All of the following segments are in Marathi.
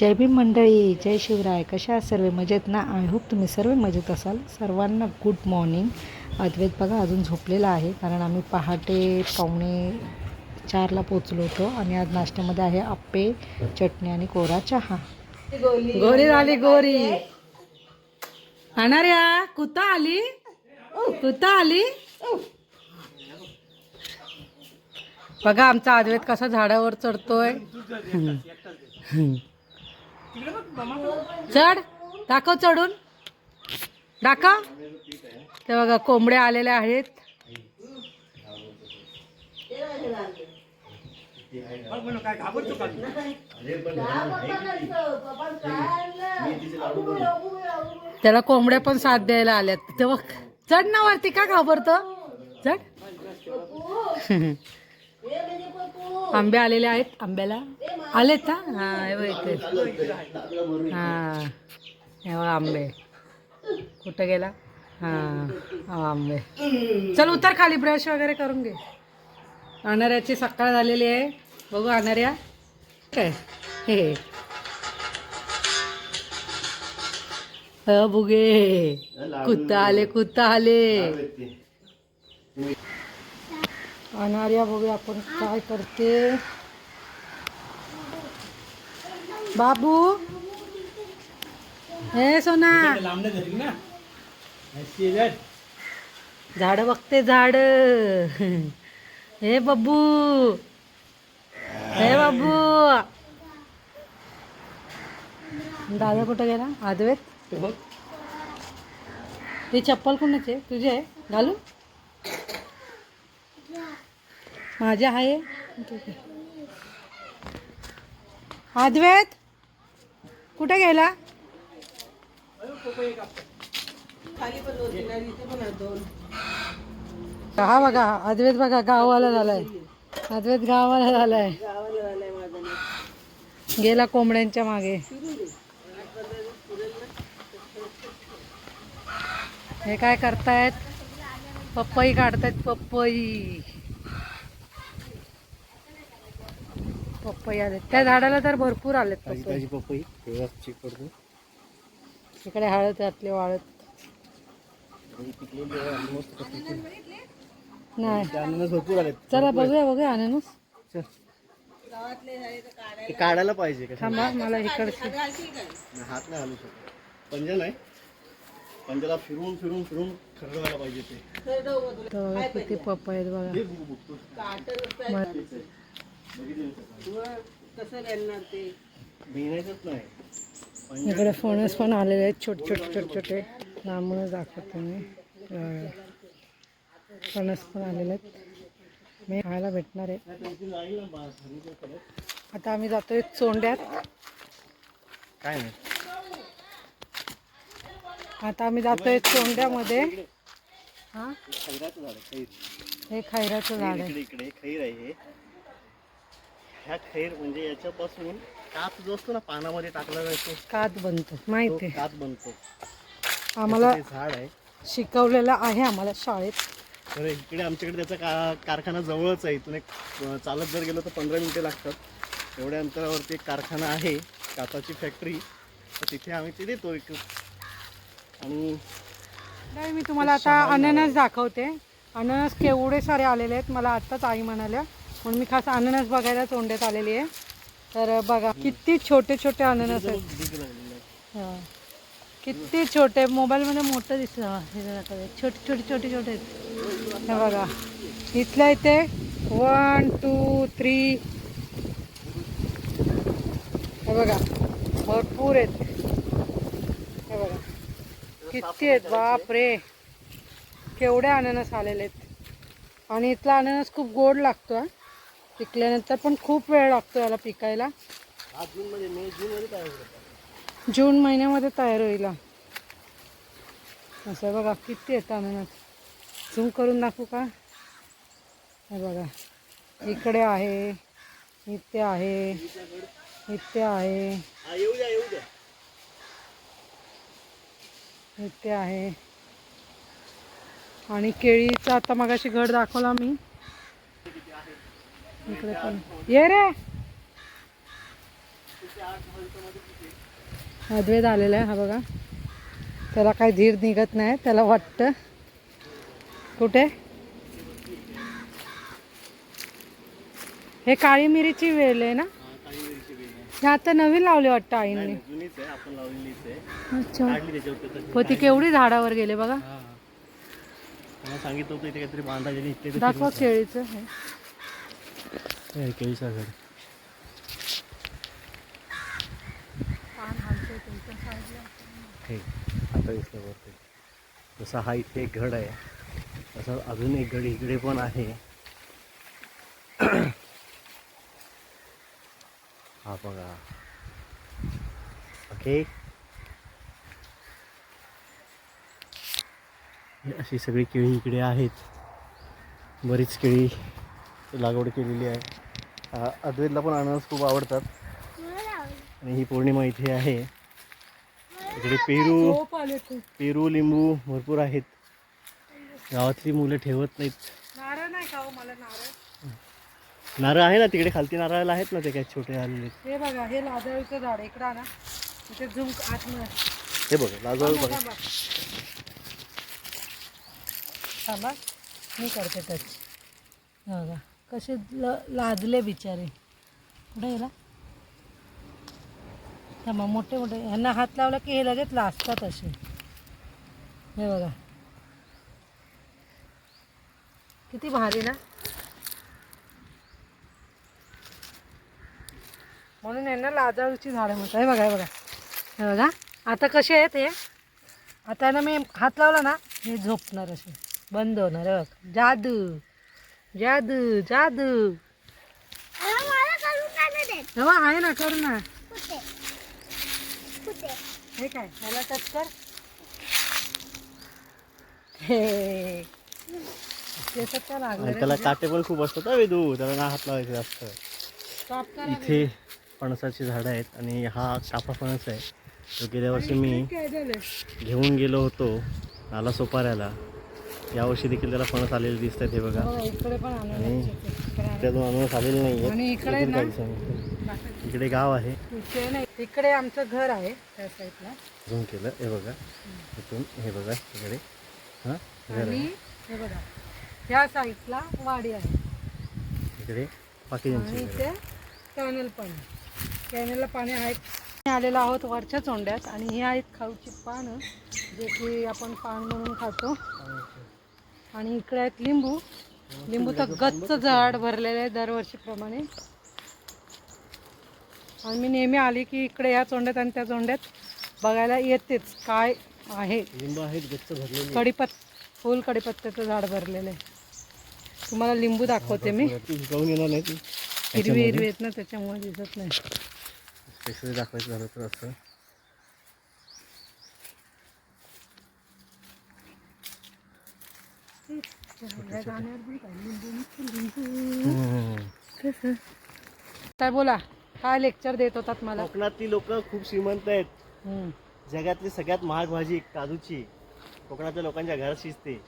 जय भीम मंडळी जय शिवराय. कशा सर्व? मजेत ना? आय होप तुम्ही सर्व मजेत असाल. सर्वांना गुड मॉर्निंग अद्वैत बघा अजून झोपलेला आहे. कारण आम्ही पहाटे पावणे चारला पोचलो होतो आणि आज नाश्त्यामध्ये आहे आप्पे चटणी आणि कोरा चहा. गोरी झाली गोरी. अनार्या कुता आली? कुता आली? बघा आमचा अद्वैत कसा झाडावर चढतोय. चढ. दाखव चढून. दाखव. ते बघा कोंबड्या आलेल्या आहेत. त्याला कोंबड्या पण साथ द्यायला आल्यात. ते बघ. चढ ना वरती का घाबरत? चढ. आंबे आलेले आहेत. आंब्याला? आलेत का? हा हे इथे. हा हे आंबे. कुठं गेला? हा आंबे. चल उतर खाली ब्रश वगैरे करून घे. अनाऱ्याची सकाळ झालेली आहे. बघू अनाऱ्या. काय हे. बुगे. कुत्ता आले कुत्ता आले. अनार्या बघूया आपण काय करते. बाबू. हे सोना. झाड बघते झाड. हे बाबू. हे बाबू. दादा कुठं गेला? अद्वैत ही चप्पल कोणाची? तुझी? आहे घालू? माझे आहे? आद्वेत अद्वैत? कुठे गेला? हा बघा अद्वैत बघा गावाला झालाय. अद्वैत गावाला झालाय. गेला कोंबड्यांच्या मागे. हे काय करतायत? पपई काढतायत पप्पई पपई आलेत त्या झाडाला तर भरपूर आलेत पपई. पपई इकडे हळद घातली वाळत. नाही. अननस भरपूर आलेत. चला बघूया बघूया अननस. ते काढायला पाहिजे का? थांबा मला इकडचे. हात नाही हलू शकत. पंजा नाही. पंजाला फिरून फिरून फिरून खरडवायला पाहिजे ते. किती पप्पा आहेत बघा. नाही. इकडे फणस पण आलेले आहेत छोटे छोटे छोटे छोटे लांबूनच दाखवतो मी. फणस पण आलेले आहेत. मी खायला भेटणार आहे. आता आम्ही जातोय चोंड्यात. काय नाही. आता आम्ही जातोय चोंड्यामध्ये. हा? हे खैराचं झाड आहे इकडे इकडे खैर आहे हे ह्या खैर म्हणजे याच्यापासून काच जो असतो ना पानामध्ये टाकला जातो कात बनतो माहिती आहे. काच बनतो. आम्हाला झाड आहे. शिकवलेलं आहे आम्हाला शाळेत. तर इकडे आमच्याकडे त्याचा का कारखाना जवळच आहे. इथून एक अं, चालत जर गेलो तर पंधरा मिनिटे लागतात. एवढ्या अंतरावरती एक कारखाना आहे काचाची फॅक्टरी. तर तिथे आम्ही ते देतो एक. आणि नाही मी तुम्हाला आता अननस दाखवते. अननस केवढे सारे आलेले आहेत मला आत्ताच आई म्हणाल्या. म्हणून मी खास अननस बघायला तोंड्यात आलेली आहे. तर बघा किती छोटे छोटे अननस आहेत. भीक किती छोटे मोबाईलमध्ये मोठं दिसलं छोटे छोटे छोटे छोटे आहेत. हे बघा. इथल्या इथे वन टू थ्री हे बघा. भरपूर आहेत. हे बघा. किती आहेत बाप रे केवढे अननस आलेले आहेत. आणि इथला अननस खूप गोड लागतो हा पिकल्यानंतर पण खूप वेळ लागतो याला पिकायला. जून महिन्यामध्ये तयार होईल. असं बघा किती येतं अननस झूम करून दाखवू का? हे बघा इकडे आहे इथे आहे इथे आहे. येऊ द्या येऊ द्या. इथे आहे. आणि केळीचा आता मगाशी घड दाखवला मी. इकडे पण. ये रे. अद्वैत आलेला आहे हा बघा. त्याला काही धीर निघत नाही त्याला वाटतं. कुठे? हे काळी मिरीची वेल आहे ना? हा, आता नवीन लावले वाटतं आईंनी. अच्छा. हो ती केवढी झाडावर गेले बघा. सांगितलं होतं इथे काहीतरी बांधा गेली इथे दाखवा केळीचं. हे. केळीचा घर हे आता दिसलं वरती जसा हा इथे एक गड आहे तसा अजून एक गड इकडे पण आहे. हा बघा. ओके. अशी सगळी केळी इकडे आहेत. बरीच केळी लागवड केलेली आहे. अद्वैतला पण अननस खूप आवडतात. आणि ही पौर्णिमा इथे आहे. इकडे पेरू. पेरू लिंबू भरपूर आहेत. गावातली मुलं ठेवत नाहीत. नारळ हो? आहे ना तिकडे? खालती नारळ आहेत ना ते काय छोटे आलेले? हे बघा हे लाजळीचं झाड इकडं ना इथे आतमध्ये हे बघा लाजवाळ बघा. थांबा. मी करते टच बघा. कसे ल लाजले बिचारे. कुठे गेला थांबा मोठे मोठे. ह्यांना हात लावला की हे लगेच लाजतात असे. हे बघा. किती भारी ना? म्हणून यांना लाजाळूची झाडं म्हणतात. हे बघा हे बघा. हे बघा. आता कसे आहेत हे? आता ना मी हात लावला ना हे झोपणार असे. बंद होणार हे बघ. जादू. जादू जादू. तेव्हा आहे ना करू ना. हे काय ह्याला टच कर. आणि त्याला? काटे पण खूप असतात हा वेदू. त्याला ना हात लावायचे जास्त. इथे फणसाची झाडं आहेत आणि हा चाफा फणस आहे. तो गेल्या वर्षी मी घेऊन गेलो होतो नाला सोपाऱ्याला. यावर्षी देखील त्याला फणस आलेले दिसत आहेत हे बघा. बघा, इकडे पण आणून आणि आणून. त्यातून अननस आलेले नाही आणि इकडे ना आहेत इकडे गाव आहे. इकडे आमचं घर आहे त्या साईडला. झूम केलं हे बघा. इथून हे बघा इकडे. हां घर आहे. हे बघा ह्या साईडला वाडी आहे. इकडे घरं. इथे कॅनल पण कॅनलला पाणी आहे. आलेलो आहोत वरच्या चोंड्यात आणि ही आहेत खाऊची पानं जे की आपण पान म्हणून खातो. आणि इकडे आहेत लिंबू. लिंबू तर गच्च झाड भरलेले आहे दरवर्षीप्रमाणे. आणि मी नेहमी आली की इकडे या चोंड्यात आणि त्या चोंड्यात बघायला येतेच काय आहे. लिंब आहेत गच्च भरलेले कढीपत फुल कढीपत्त्याचं झाड भरलेलं आहे. तुम्हाला लिंबू दाखवते मी. हिरवी हिरवी आहेत ना त्याच्यामुळे दिसत नाही. स्पेशली दाखवायचं झालं तर असं. कसं काय बोला काय लेक्चर देत होतात मला. कोकणातली लोक खूप श्रीमंत आहेत. हम्म. जगातली सगळ्यात महाग भाजी काजूची. कोकणातल्या लोकांच्या घरात शिजते.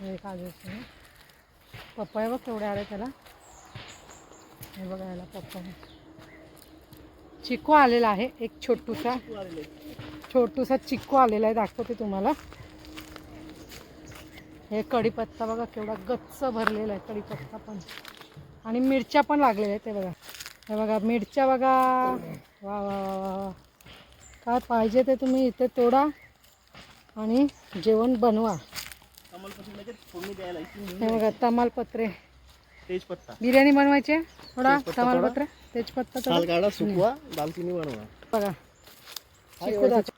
हे काजूचं. ना. पप्पाय बघ केवढे आले त्याला. हे बघा याला पप्पाय. चिकू आलेला आहे एक छोटूसा. छोटूसा चिक्कू आलेला आहे दाखवते तुम्हाला. हे कढीपत्ता बघा केवढा गच्च भरलेला आहे कढीपत्ता पण. आणि मिरच्या पण लागलेल्या आहेत ते बघा. हे बघा मिरच्या बघा. वा वा वा वा वा. काय पाहिजे ते तुम्ही इथे तोडा आणि जेवण बनवा. हे बघा तमालपत्रे. तेजपत्ता. बिर्याणी बनवायचे थोडा तमालपत्र? तेजपत्ता सुकवा दालचिनी बनवा. बघा. चिकू दाखव.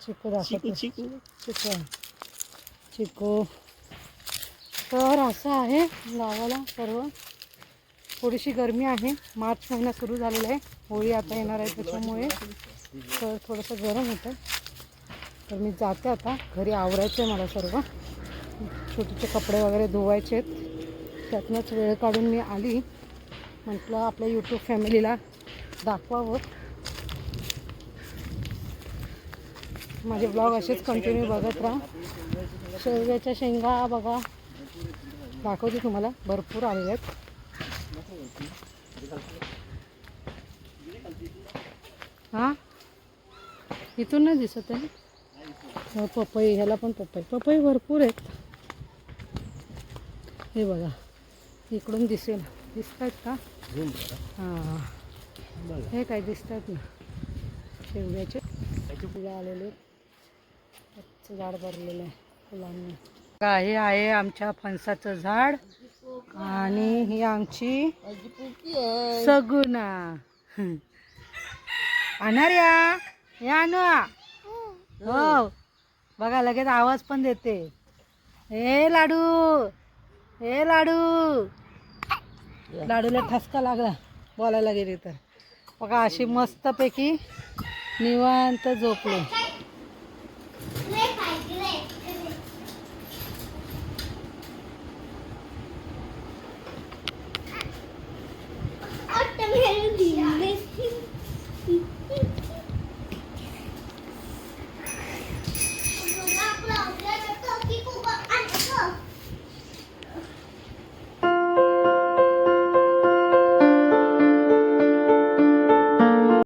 चिकू दाखवते. चिकू चिकू. चिकू. चिकू. तर असं आहे गावाला सर्व. थोडीशी गरमी आहे. मार्च महिना सुरू झालेला आहे. होळी आता येणार आहे त्याच्यामुळे. तर थोडंसं गरम होतं तर मी जाते आता. घरी आवरायचं आहे मला सर्व. छोटेचे कपडे वगैरे धुवायचे आहेत. त्यातनंच वेळ काढून मी आली. म्हटलं आपल्या यूट्यूब फॅमिलीला दाखवावं. माझे ब्लॉग असेच कंटिन्यू बघत राहा. शेवग्याच्या शेंगा बघा. दाखवते तुम्हाला. भरपूर आलेले आहेत. हां? इथून नाही दिसत आहे. पपई ह्याला पण पपई. पपई भरपूर आहेत. हे बघा. इकडून दिसेल. दिसत आहेत का? हां. हे काय दिसतात ना? शेवग्याचे. फुलं आलेले आहेत. झाड भरलेलं आहे फुलांनी. हे आहे आमच्या फणसाचं झाड. आणि ही आमची सगुना. अनार्या या ना हो. बघा लगेच आवाज पण देते. हे लाडू. हे लाडू. लाडूला ठसका लागला बोलायला गेली तर. बघा अशी मस्तपैकी निवांत झोपले.